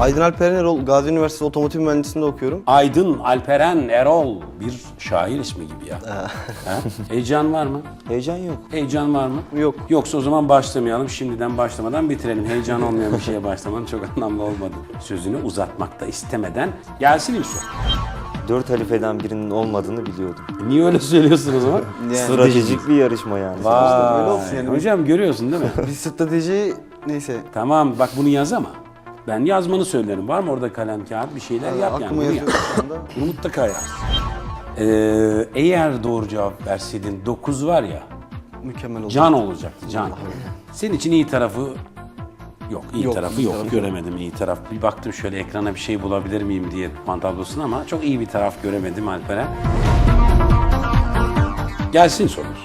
Aydın Alperen Erol, Gazi Üniversitesi Otomotiv Mühendisliğinde okuyorum. Aydın Alperen Erol bir şair ismi gibi ya. Ha? Heyecan var mı? Heyecan yok. Heyecan var mı? Yok. Yoksa o zaman başlamayalım. Şimdiden başlamadan bitirelim. Heyecan olmayan bir şeye başlamanın çok anlamlı olmadı. Sözünü uzatmak da istemeden gelsin soru. Dört halifeden birinin olmadığını biliyordum. Niye öyle söylüyorsun o zaman? Stratejik bir yarışma yani. sonuçta. öyle olsun yani. Hocam görüyorsun değil mi? Bir strateji neyse. tamam bak bunu yaz ama. Ben yazmanı söylerim. Var mı orada kalem kağıt bir şeyler yap yani. Bunu yazıyor yap. Bunu mutlaka yaz. Ee, eğer doğru cevap verseydin 9 var ya Mükemmel oldu. can olacaktı can. Senin için iyi tarafı yok. iyi Yok, tarafı yok. tarafı Göremedim iyi taraf. Bir baktım şöyle ekrana bir şey bulabilir miyim diye puan tablosuna ama çok iyi bir taraf göremedim Alperen. Gelsin sorumuz.